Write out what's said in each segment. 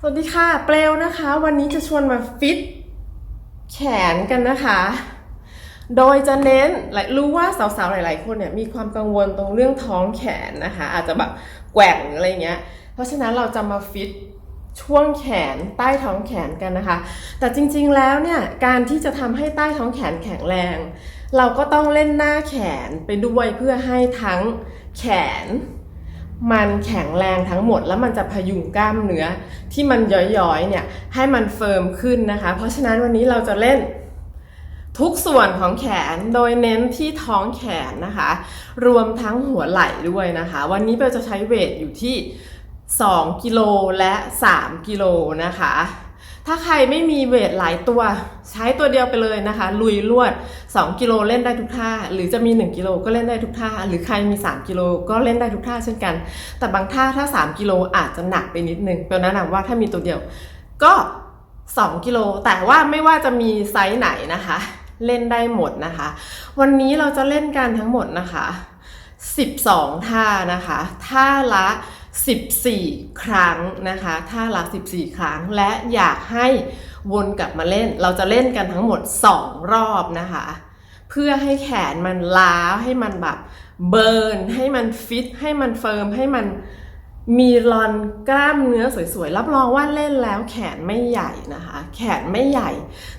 สวัสดีค่ะ เปลวนะคะ วันนี้จะชวนมาฟิตแขนกันนะคะ โดยจะเน้นรู้ว่าสาวๆ หลาย ๆ คนเนี่ยมีความกังวลตรงเรื่องท้องแขนนะคะ อาจจะแบบแกว่งหรืออะไรเงี้ย เพราะฉะนั้นเราจะมาฟิตช่วงแขนใต้ท้องแขนกันนะคะ แต่จริงๆ แล้วเนี่ยการที่จะทำให้ใต้ท้องแขนแข็งแรง เราก็ต้องเล่นหน้าแขนไปด้วยเพื่อให้ทั้งแขน มันแข็งแรงทั้งหมด แล้วมันจะพยุงกล้ามเนื้อที่มันย้อยๆเนี่ยให้มันเฟิร์มขึ้นนะคะ เพราะฉะนั้นวันนี้เราจะเล่นทุกส่วนของแขนโดยเน้นที่ท้องแขนนะคะ รวมทั้งหัวไหล่ด้วยนะคะ วันนี้เราจะใช้เวทอยู่ที่ 2 กิโลและ 3 กิโลนะคะ ถ้าใครไม่มีเวทหลายตัว ใช้ตัวเดียวไปเลยนะคะ ลุยลวด 2 กิโลเล่นได้ทุกท่า หรือจะมี 1 กิโลก็เล่นได้ทุกท่า หรือใครมี 3 กิโลก็เล่นได้ทุกท่าเช่นกัน แต่บางท่าถ้า 3 กิโลอาจจะหนักไปนิดนึงเปลแนะนำว่าถ้ามีตัวเดียว ก็ 2 กิโล แต่ว่าไม่ว่าจะมีไซส์ไหนนะคะ เล่นได้หมดนะคะ วันนี้เราจะเล่นกันทั้งหมดนะคะ 12 ท่านะคะ ท่าละ 14 ครั้งนะคะท่าละ 14 ครั้งและอยากให้วนกลับมาเล่น เราจะเล่นกันทั้งหมด 2 รอบนะคะ เพื่อให้แขนมันล้าให้มันแบบเบิร์นให้มันฟิตให้มันเฟิร์มให้มันมีรอนกล้ามเนื้อสวยๆ รับรองว่าเล่นแล้วแขนไม่ใหญ่นะคะ แขนไม่ใหญ่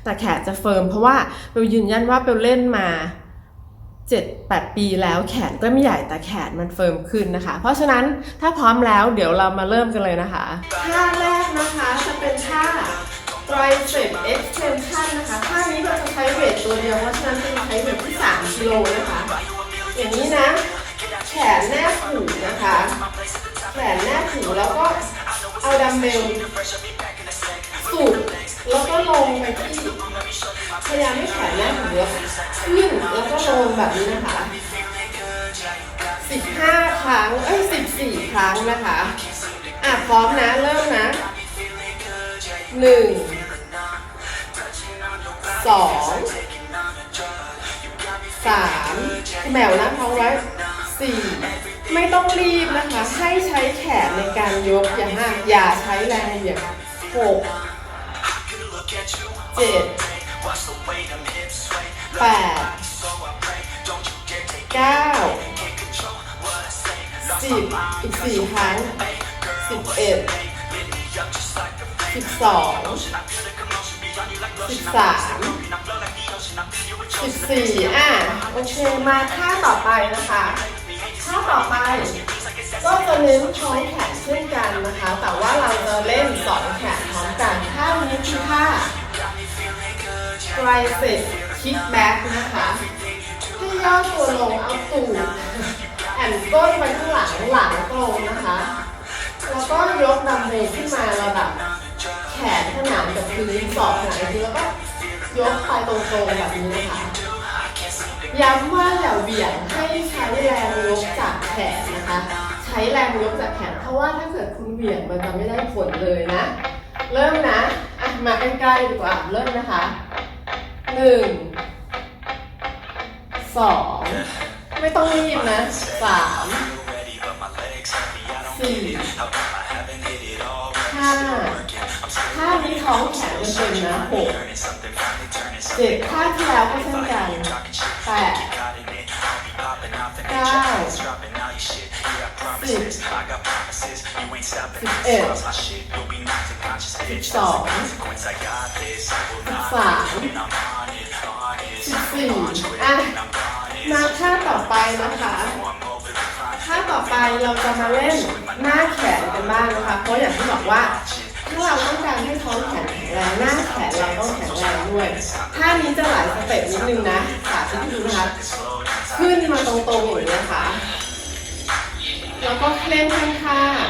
แต่แขนจะเฟิร์มเพราะว่าเปลยืนยันว่าเปลเล่นมา 7 8 ปีแล้วแขนก็ไม่ใหญ่แต่แขนมันเฟิร์มขึ้นนะคะ เพราะฉะนั้นถ้าพร้อมแล้วเดี๋ยวเรามาเริ่มกันเลยนะคะ ท่าแรกนะคะจะเป็นท่า tricep extension นะคะท่านี้เราจะใช้เวทตัวเดียวเพราะฉะนั้นจะใช้เวทที่ 3กิโลนะคะอย่างนี้นะ แขนแนบหูนะคะ แขนแนบหูแล้วก็เอาดัมเบลสูบ แล้วก็ลงไปที่พยายามให้แขนแนบหูแล้วขึ้นแล้วก็ลงแบบนี้นะคะ15ครั้ง เอ้ย14ครั้งนะคะ อะพร้อมนะ เริ่มนะหนึ่งสองสามแหมวนะท้องไว้สี่ไม่ต้องรีบนะคะ ให้ใช้แขนในการยก อย่าห้าอย่าใช้แรงเหยียบหก เจ็ดแปดเก้าสิบอีกสี่ครั้งสิบเอ็ดสิบสองสิบสามสิบสี่อะโอเคมาท่าต่อไปนะคะท่าต่อไปก็จะเน้นท้องแขนเช่นกันนะคะ แต่ว่าเราจะเล่นสองแขนพร้อมกันท่า นี้คือท่า tricep kick back นะคะให้ย่อตัวลงเอาตูดแอนก้นไปข้างหลังหลังตรงนะคะ แล้วก็ยกดัมเบลขึ้นมาระดับแขนขนานกับพื้นสอบขนานกับพื้นแล้วก็ยกไปตรงๆแบบนี้นะคะย้ำว่าอย่าเหวี่ยงให้ใช้แรงยกจากแขนนะคะ ใช้แรงยกจากแขนเพราะว่าถ้าเกิดคุณเหวี่ยงมันจะไม่ได้ผลเลยนะ เริ่มนะอะมาใกล้ๆดีกว่าเริ่มนะคะ หนึ่งสองไม่ต้องรีบนะสามสี่ห้าท่านี้ท้องแขนมันเป็นนะหกเจ็ดท่าที่แล้วก็เช่นกันแปดเก้าสิบสิบเอ็ดสิบสองสิบสาม อะมาท่าต่อไปนะคะท่าต่อไปเราจะมาเล่นหน้าแขนกันบ้างนะคะ เพราะอย่างที่บอกว่าถ้าเราต้องการให้ท้องแข็งแรงหน้าแขนเราต้องแข็งแรงด้วยท่านี้จะหลายสเต็ปนิดนึงนะสาธิตดูนะคะขึ้นมาตรงๆอย่างนี้นะคะแล้วก็เคลื่อนข้าง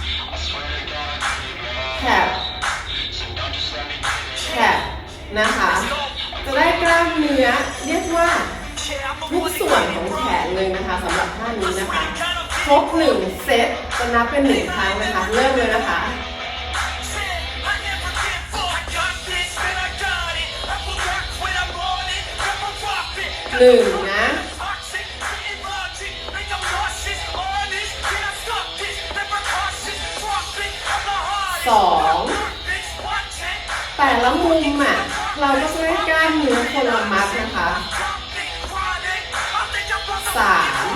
ๆแคบแคบนะคะ จะได้กล้ามเนื้อเรียกว่าทุกส่วนของแขนเลยนะคะสำหรับท่านี้นะคะครบหนึ่งเซตจะนับเป็นหนึ่งครั้งนะคะ เริ่มเลยนะคะหนึ่งนะสองแต่ละมุมอะ เราก็จะได้กล้ามเนื้อคนละมัดนะคะสาม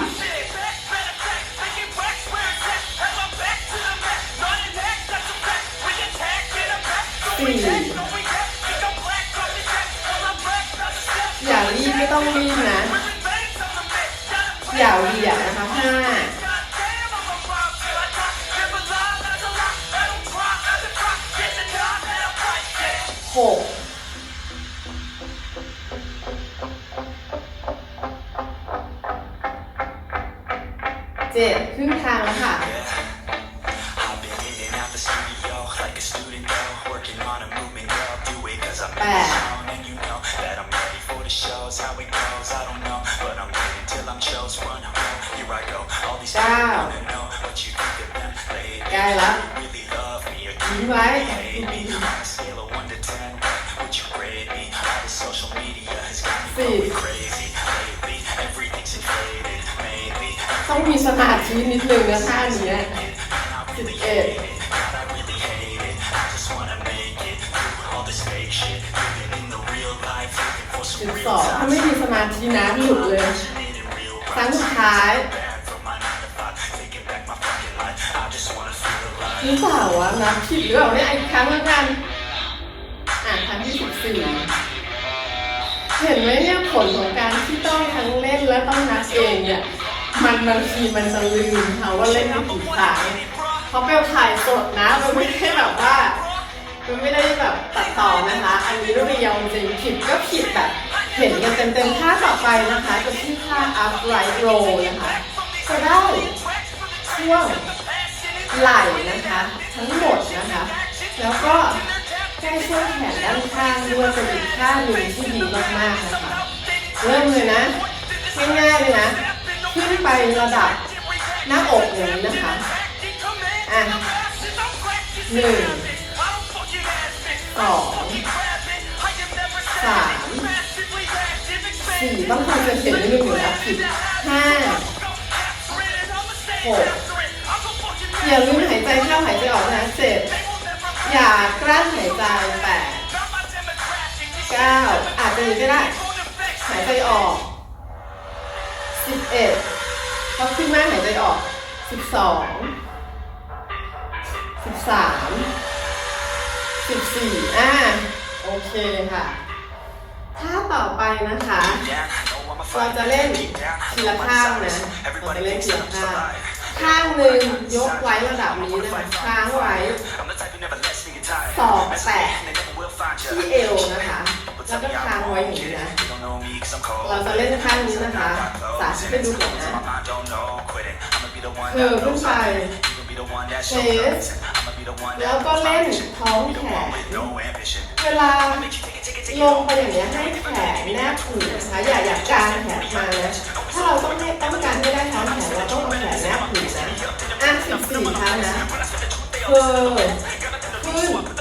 สี่อย่ารีบไม่ต้องรีบนะ อย่าเหวี่ยงนะคะห้า จี๊ดนิดนึงนะท่าเนี้ยสิบเอ็ดสิบสองถ้าไม่มีสมาธินะหลุดเลยครั้งสุดท้ายหรือเปล่าวะนะผิดหรือเปล่าเนี่ยอีกครั้งแล้วกันอ่านครั้งที่สิบสี่เห็นไหมเนี่ยผลของการที่ต้องทั้งเล่นและต้องนับเองเนี่ย มันบางทีมันจะลืมค่ะว่าเล่นไปกี่ครั้งเพราะเปลถ่ายสดนะ มันไม่ได้แบบว่า มันไม่ได้แบบตัดต่อนะคะ อันนี้เรียวจริงผิดก็ผิดแบบเห็นกันเต็มๆท่าต่อไปนะคะจะที่ท่า upright row นะคะจะได้ช่วงไหล่นะคะ ทั้งหมดนะคะ แล้วก็แค่ช่วงแขนด้านข้างด้วยเป็นอีกท่าหนึ่งที่ดีมากๆนะคะเริ่มเลยนะง่ายๆเลยนะ ขึ้นไประดับหน้าอกอย่างนี้นะคะ อะหนึ่งสองสามสี่ต้องคอนเซนเทรตนิดนึงอยู่แล้วผิดห้าหกอย่าลืมหายใจเข้าหายใจออกนะเจ็ดอย่ากลั้นหายใจแปดเก้าอาจจะมีก็ได้หายใจออก สิบเอ็ดพอขึ้นมาหายใจออกสิบสองสิบสามสิบสี่อ่าโอเคค่ะถ้าต่อไปนะคะ เราจะเล่นทีละข้างนะเราจะเล่นทีละข้างข้างหนึ่งยกไว้ระดับนี้นะคะค้างไว้สองแตะที่เอวนะคะ แล้วก็ค้างไว้อย่างนี้นะ เราจะเล่นข้างนี้นะคะ สาธิตให้ดูก่อนนะเธอขึ้นไปเชสแล้วก็เล่นท้องแขนเวลาลงไปอย่างนี้ยให้แขนแนบผืนนะคะอย่าอย่ากางแขนมานะถ้าเราต้องให้ต้องการให้ได้ท้องแขนเราต้องเอาแขนแนบผืนนะอะสิบสี่ครั้งนะเธอขึ้น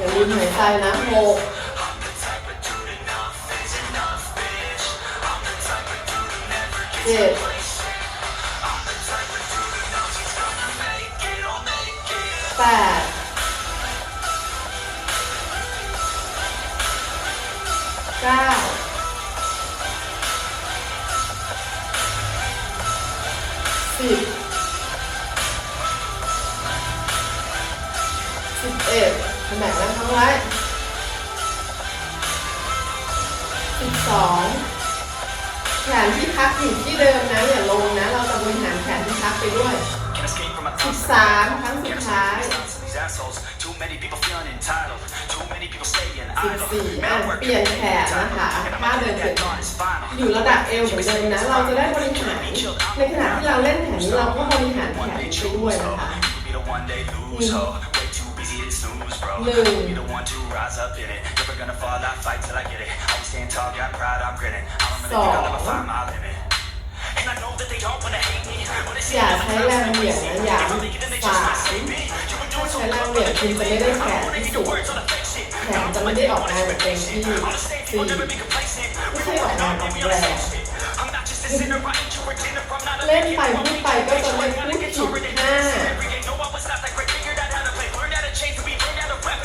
อย่าลืมหายใจนะหกเจ็ดแปดเก้าสิบสิบเอ็ด แบ่งนั้นทั้งไว้สิบสองแขนที่พักอยู่ที่เดิมนะอย่าลงนะ เราจะบริหารแขนที่พักไปด้วยสิบสามครั้งสุดท้ายสิบสี่อะเปลี่ยนแขนนะคะ and ถ้าเดินเปลี่ยนอยู่ระดับเอวเหมือนเดิมนะ เราจะได้บริหาร ในขณะที่เราเล่นแขนนี้เราก็บริหารแขนไปด้วยนะคะ snooze, bro. No. Be the one to rise up in it. Never gonna fall, I fight till I get it. Always stand tall, got pride, I'm grinning. I don't really think I'll ever find my limit. And I know that they all wanna hate me. When they see อย่า me, ใช้แรงเหวี่ยงนะอย่าฝ่าใช้แรงเหวี่ยงคุณจะไม่ได้แขนที่สุดแขนจะไม่ได้ออกมาแบบเต็มที่สี่ไม่ใช่ออกมาออกแรงเล่นไปพูดไปก็จะไม่พูดผิดห้า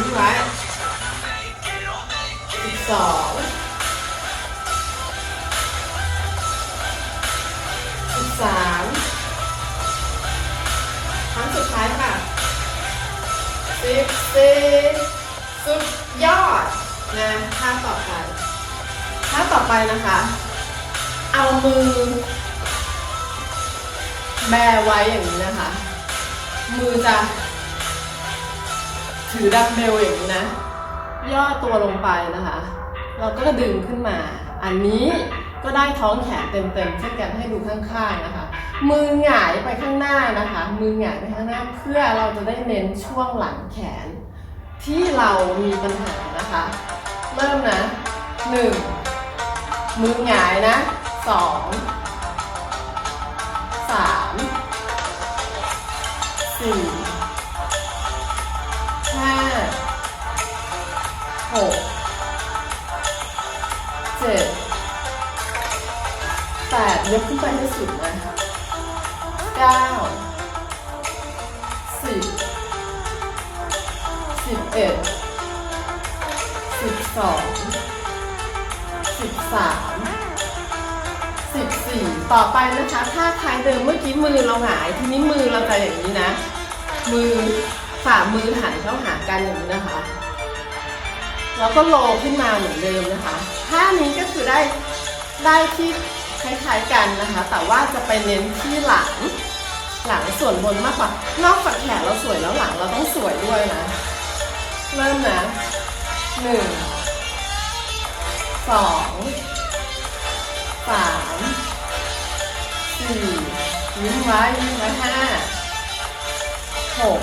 ดใกล้ละยิ้มไว้สิบสองสิบสามครั้งสุดท้ายค่ะสิบสี่สุดยอดนะท่าต่อไปท่าต่อไปนะคะ เอามือ แบไว้อย่างนี้นะคะ มือจะ ถือดัมเบลอย่างนี้นะ ย่อตัวลงไปนะคะ เราก็ดึงขึ้นมา อันนี้ก็ได้ท้องแขนเต็มๆเช่นกันให้ดูข้างๆนะคะ มือหงายไปข้างหน้านะคะ มือหงายไปข้างหน้าเพื่อเราจะได้เน้นช่วงหลังแขน ที่เรามีปัญหานะคะ เริ่มนะหนึ่งมือหงายนะสองสามสี่ หกเจ็ดแปดยกขึ้นไปให้สุดนะเก้าสิบสิบเอ็ดสิบสองสิบสามสิบสี่ต่อไปนะคะถ้าคล้ายเดิมเมื่อกี้มือเราหงาย ทีนี้มือเราจะอย่างนี้นะ มือฝ่ามือหันเข้าหากันอย่างนี้นะคะ แล้วก็โลขึ้นมาเหมือนเดิมนะคะท่านี้ก็คือได้ได้ที่คล้ายๆกันนะคะ แต่ว่าจะไปเน้นที่หลังหลังส่วนบนมากกว่านอกจากแขนเราสวยแล้วหลังเราต้องสวยด้วยนะ เริ่มนะหนึ่งสองสามสี่ยิ้มไว้ยิ้มไว้ห้าหก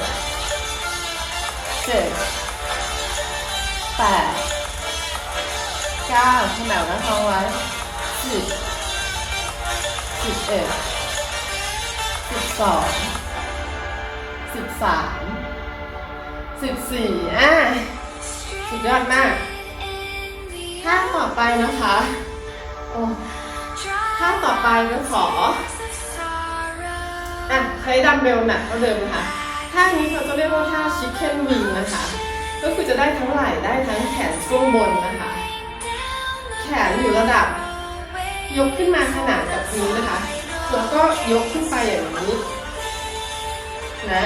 เจ็ด แปดเก้าขมวน้าท้องไว้สิบสิบเอ็ดสิบสองสิบสามสิบสี่อะสุดยอดมากท่าต่อไปนะคะโอ้ท่าต่อไปนะขออะใช้ดัมเบลหนักเท่าเดิมนะคะท่านี้เขาจะเรียกว่าท่าชิคเก้นวิงนะคะ ก็คือจะได้ทั้งไหล่ได้ทั้งแขนช่วงบนนะคะ แขนอยู่ระดับ ยกขึ้นมาขนาดกับพื้นนะคะ แล้วก็ยกขึ้นไปอย่างนี้นะ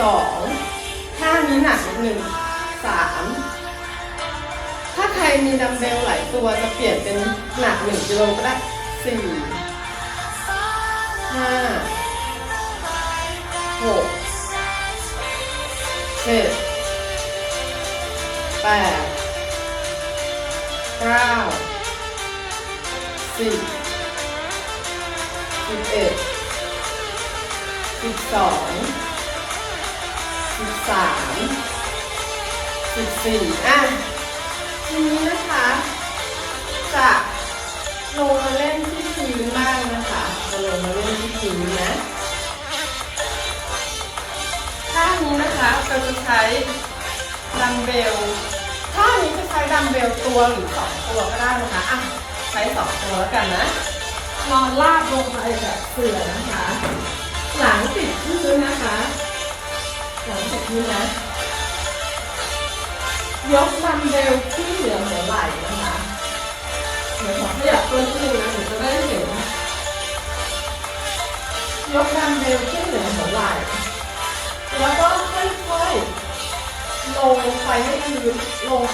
สองท่านี้หนักนิดหนึ่งสามถ้าใครมีดัมเบลหลายตัวจะเปลี่ยนเป็นหนักหนึ่งกิโลก็ได้สี่ห้าหกเจ็ด ปดเก้าสิบสิบเอ็ดสิบสองสิบสามสิบสี่อะทีนี้นะคะ จะลงมาเล่นที่พื้นบ้างนะคะ จะลงมาเล่นที่พื้นนะท่านี้นะคะเราจะใช้ดัมเบล ท่านี้จะใช้ดัมเบลตัวหรือสองตัวก็ได้นะคะอะใช้สองตัวแล้วกันนะ นอนลาบลงไปแบบเสือนะคะ หลังติดพื้นนะคะ หลังติดพื้นนะ ยกดัมเบลขึ้นเหนือ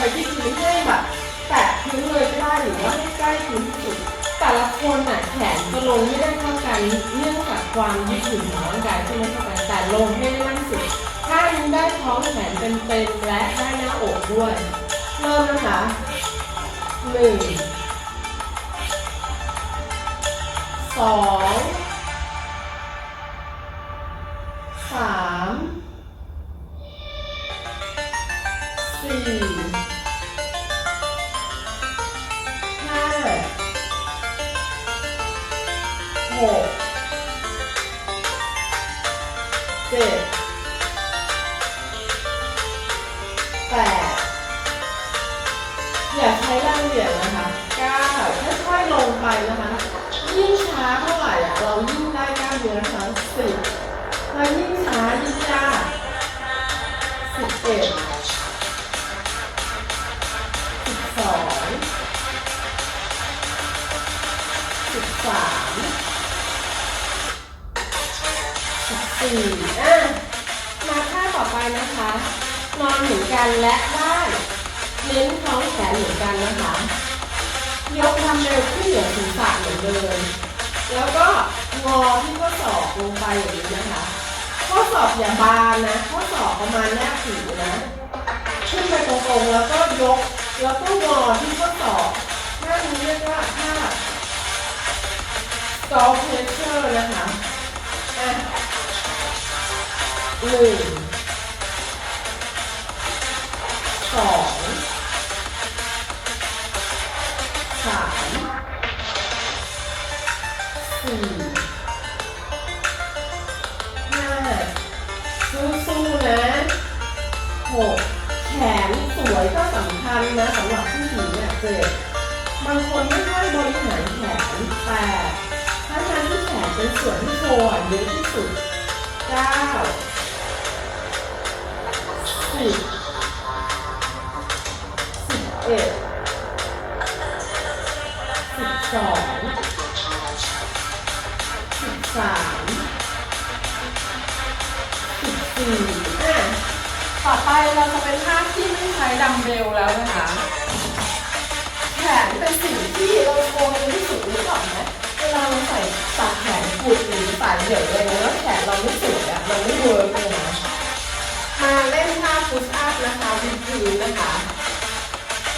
ไปที่พื้นให้แบบแตะพื้นเลยก็ได้หรือว่าให้ใกล้พื้นที่สุด แต่ละคนน่ะแขนจะลงไม่ได้เท่ากันเนื่องจากความยืดหยุ่นของร่างกายที่ไม่เท่ากันแต่ลงให้ได้มากที่สุดถ้ายังได้ท้องแขนเต็มๆและได้หน้าอกด้วยเริ่มนะคะหนึ่งสอง หกเจ็ดแปดอย่าใช้แรงเหวี่ยงนะคะเก้าค่อยๆลงไปนะคะยิ่งช้าเท่าไหร่อะเรายิ่งได้กล้ามเนื้อนะคะสิบแล้วยิ่งช้ายิ่งยากสิบเอ็ด สี่อะมาท่าต่อไปนะคะ นอนเหมือนกันและได้เน้นท้องแขนเหมือนกันนะคะ ยกทำเร็วขึ้นเหนือศีรษะเหมือนเดิมแล้วก็งอที่ข้อศอกลงไปอย่างนี้นะคะ ข้อศอกอย่าบานนะ ข้อศอกประมาณแนบผิวนะ ขึ้นไปตรงๆแล้วก็ยก แล้วก็งอที่ข้อศอกท่านี้เรียกว่าท่า skull pressure นะคะ อะ หนึ่งสองสามสี่ห้าสู้ๆนะหกแขนสวยก็สำคัญนะสำหรับผู้หญิงเนี่ยเจ็ดบางคนไม่ค่อยบริหารแขนแปดถ้าทางที่แขนเป็นส่วนที่โชว์เยอะที่สุดเก้า สิบสิบเอ็ดสิบสองสิบสามสิบสี่อะต่อไปเราจะเป็นท่าที่ไม่ใช้ดัมเบลแล้วนะคะ แขนเป็นสิ่งที่เราโกงที่สุดหรือเปล่าไหมเวลาเราใส่ตัดแขนกุดหรือใส่เหยื่ออะไรเงี้ยแล้วแขนเราไม่สวยอะมันไม่เวิร์กเลยนะ มาเล่นท่าพุชอัพนะคะวิดพื้นนะคะ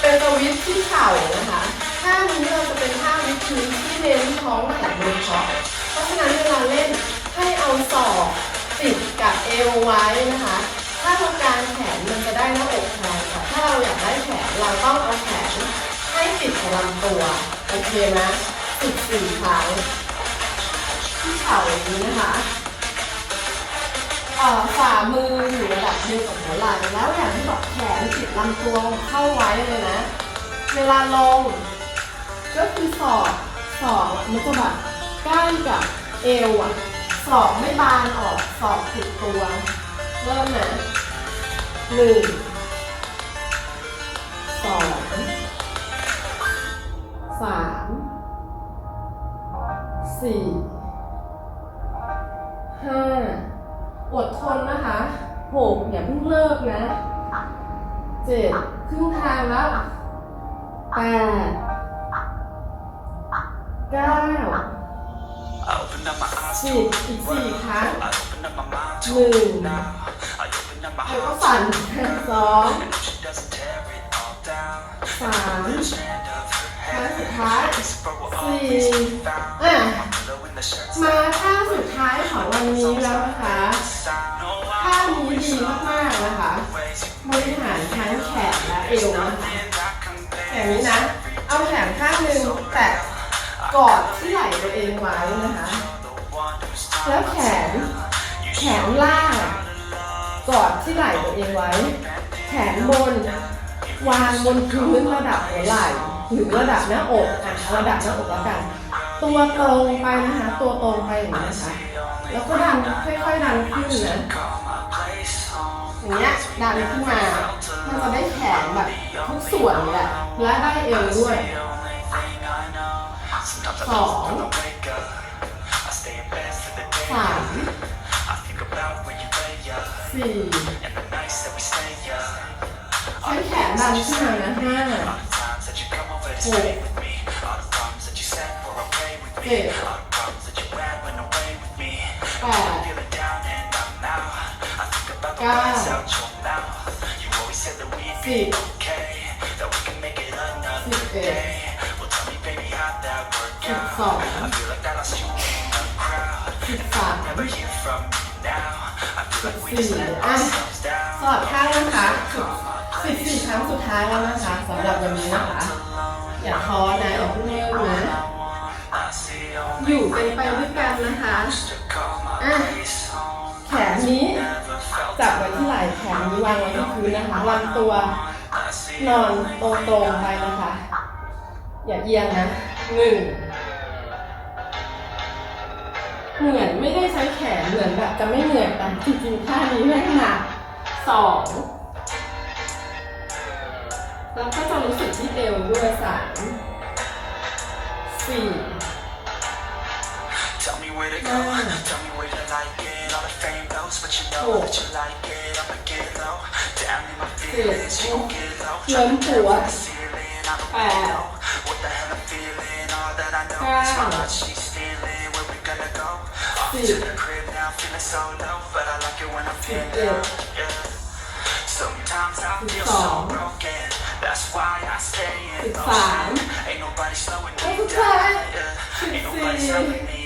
เป็นสวิตที่เข่านะคะท่านี้เราจะเป็นท่าวิดพื้นที่เน้นท้องแขนโดยเฉพาะเพราะฉะนั้นเวลาเล่นให้เอาศอกติดกับเอวไว้นะคะ ถ้าเรากางแขนมันจะได้หน้าอกแทนค่ะถ้าเราอยากได้แขนเราต้องเอาแขนให้ติดกับลำตัวโอเคไหมสิบสี่ครั้งที่เข่าอย่างนี้นะคะ อ่อฝ่ามืออยู่ระดับเดียวกับหัวไหล่แล้วอย่างที่บอกแขนติดลำตัวเข้าไว้เลยนะ เวลาลง ก็คือศอกศอกอะมันจะแบบใกล้กับเอวอะศอกไม่บานออกศอกติดตัว เริ่มนะหนึ่งสองสามสี่ห้า อดทนนะคะหกอย่าเพิ่งเลิกนะเจ็ดครึ่งทางแล้วแปดเก้าสิบอีกสี่ครั้งหนึ่งแล้วก็สั่นสองสามครั้งสุดท้ายสี่อะ มาท่าสุดท้ายของวันนี้แล้วนะคะท่านี้ดีมากๆนะคะ บริหารทั้งแขนและเอวนะคะอย่างนี้นะ เอาแขนข้างหนึ่งแตะกอดที่ไหล่ตัวเองไว้นะคะ แล้วแขนแขนล่างกอดที่ไหล่ตัวเองไว้ แขนบนวางบนพื้นระดับหัวไหล่หรือระดับหน้าอกอะระดับหน้าอกแล้วกัน ตัวตรงไปนะคะ ตัวตรงไปอย่างนี้นะคะ แล้วก็ดันค่อยๆดันขึ้นนะอย่างเงี้ยดันขึ้นมา มันจะได้แขนแบบทุกส่วนเลยแหละและได้เอวด้วยสองสามสี่ใช้แขนดันขึ้นมานะห้า All the เจ็ดแปดเก้าสิบเอ็ดสิบสองสิบสามสิบสี่อะสอบข้างนะคะสิบสี่ครั้งสุดท้ายแล้วนะคะสำหรับวันนี้นะคะ อย่าท้อนะอย่าเพิ่งเลิกนะ อยู่เป็นไปด้วยกันนะคะอะแขนนี้จับไว้ที่ไหล่แขนนี้วางไว้ที่พื้นนะคะวางตัวนอนตรงๆไปนะคะ อย่าเอียงนะหนึ่งเหมือนไม่ได้ใช้แขนเหมือนแบบจะไม่เหนื่อยแต่จริงๆท่านี้แม่งหนักสองแล้วก็จะรู้สึกที่เอวด้วยสามสี่ where to go. Tell me where you like it. All the fame goes, but you know that you like it. I'ma get low. Down in my feelings. You gon' get low. Try to tell me the ceiling. I don't really know what the hell I'm feeling. All that I know is my heart she's feeling. Where we gonna go? Off to the crib now. Feeling so low, but I like it when I'm feeling down. Yeah. Sometimes I feel so broken. That's why I stay in motion. Ain't nobody slowing me down. Ain't nobody slowing me down.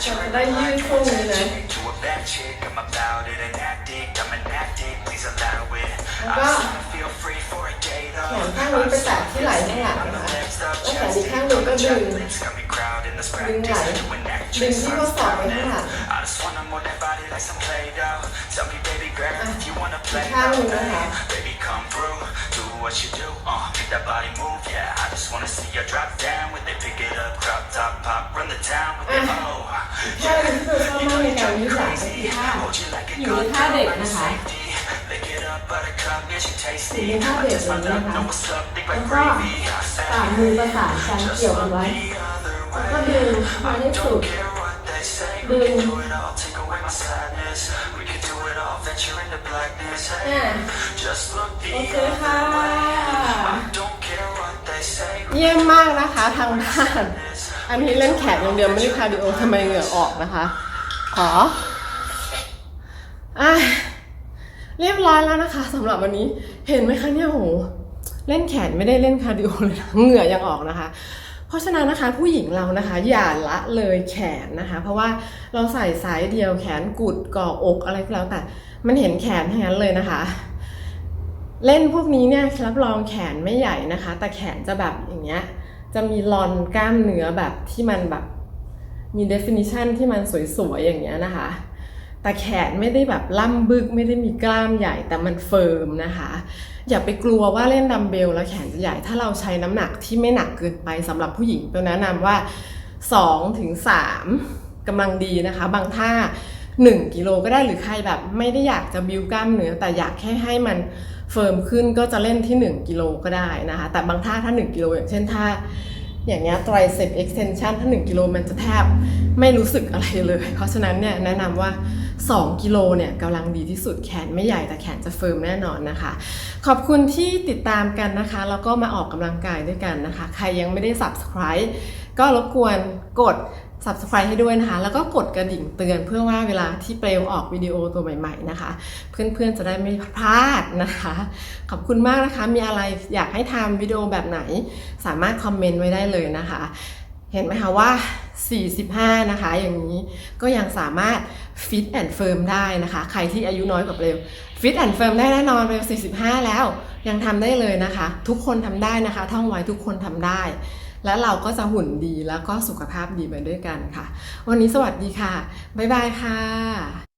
do it all, venture เราจะ into ได้ยืดช่วงนี้นะ to a bad chick. I'm about it, an addict. I'm an addict. Please allow it. Và- I just wanna feel free for a day แข though. นข้างนี้ไปแตะที่ไหล่ข้างหลังนะคะแล้วแขนอีกข้างหนึ่งก็ดึง Got me crowding this ดึงไหล่ practice. To an ดึง actress. ที่ข้อศอกไปข้างหลัง I just wanna move that body like some Play-Doh. Tell me, baby girl, if you wanna play, ข้างหนึ่ง though, นะคะ what you do, uh, make that body move, yeah. I just wanna see you drop down with it, pick it up, Drop top, pop, run the town with it, oh. Yeah, you know you drive me crazy, hold you like a good girl, run the safety. Lick it up, buttercup, yes, you tasty. I just found out, know what's up, think like gravy. I said, just look the other way. I don't care what they say, we can do it all, take away my side. อะ Hey, just look โอเคค่ะ เยี่ยมมากนะคะทางบ้าน อันนี้เล่นแขนอย่างเดียวไม่ได้คาร์ดิโอทำไมเหงื่อออกนะคะ ขออะเรียบร้อยแล้วนะคะสำหรับวันนี้เห็นไหมคะเนี่ยโหเล่นแขนไม่ได้เล่นคาร์ดิโอเลยนะเหงื่อยังออกนะคะ เพราะฉะนั้นนะคะผู้หญิงเรานะคะอย่าละเลยแขนนะคะ เพราะว่าเราใส่สายเดียวแขนกุดก่ออกอะไรก็แล้วแต่มันเห็นแขนทั้งนั้นเลยนะคะ เล่นพวกนี้เนี่ยรับรองแขนไม่ใหญ่นะคะ แต่แขนจะแบบอย่างเงี้ยจะมีรอนกล้ามเนื้อแบบที่มันแบบมี definition ที่มันสวยๆอย่างเงี้ยนะคะ แต่แขนไม่ได้แบบล่ำบึกไม่ได้มีกล้ามใหญ่แต่มันเฟิร์มนะคะ อย่าไปกลัวว่าเล่นดัมเบลแล้วแขนจะใหญ่ ถ้าเราใช้น้ำหนักที่ไม่หนักเกินไปสำหรับผู้หญิงตัวแนะนำว่า2ถึง3กำลังดีนะคะ บางท่า 1 กิโลก็ได้หรือใครแบบ ไม่ได้อยากจะบิวกล้ามเนื้อแต่อยากแค่ให้มันเฟิร์มขึ้นก็จะเล่นที่ 1 กิโลก็ได้นะคะ แต่บางท่าถ้า 1 กิโลอย่างเช่นท่าอย่างเงี้ย tricep extension ถ้า 1 กิโลมันจะแทบไม่รู้สึกอะไรเลย เพราะฉะนั้นเนี่ยแนะนำว่า 2 กิโลเนี่ยกำลังดีที่สุดแขนไม่ใหญ่แต่แขนจะเฟิร์มแน่นอนนะคะ ขอบคุณที่ติดตามกันนะคะ แล้วก็มาออกกำลังกายด้วยกันนะคะ ใครยังไม่ได้ subscribe ก็รบกวนกด subscribe ให้ด้วยนะคะ แล้วก็กดกระดิ่งเตือนเพื่อว่าเวลาที่เปลวออกวิดีโอตัวใหม่ๆนะคะ เพื่อนๆจะได้ไม่พลาดนะคะ ขอบคุณมากนะคะ มีอะไรอยากให้ทำวิดีโอแบบไหน สามารถคอมเมนต์ไว้ได้เลยนะคะ เห็นไหมคะว่า 45 นะคะ อย่างนี้ก็ยังสามารถฟิตแอนด์เฟิร์มได้นะคะ ใครที่อายุน้อยกว่าเร็ว fit and firm ได้แน่นอนเร็ว45 แล้ว ยังทำได้เลยนะคะ ทุกคนทำได้นะคะ ท่องไว้ทุกคนทำได้ และเราก็จะหุ่นดีแล้วก็สุขภาพดีไปด้วยกันค่ะ วันนี้สวัสดีค่ะ บ๊ายบายค่ะ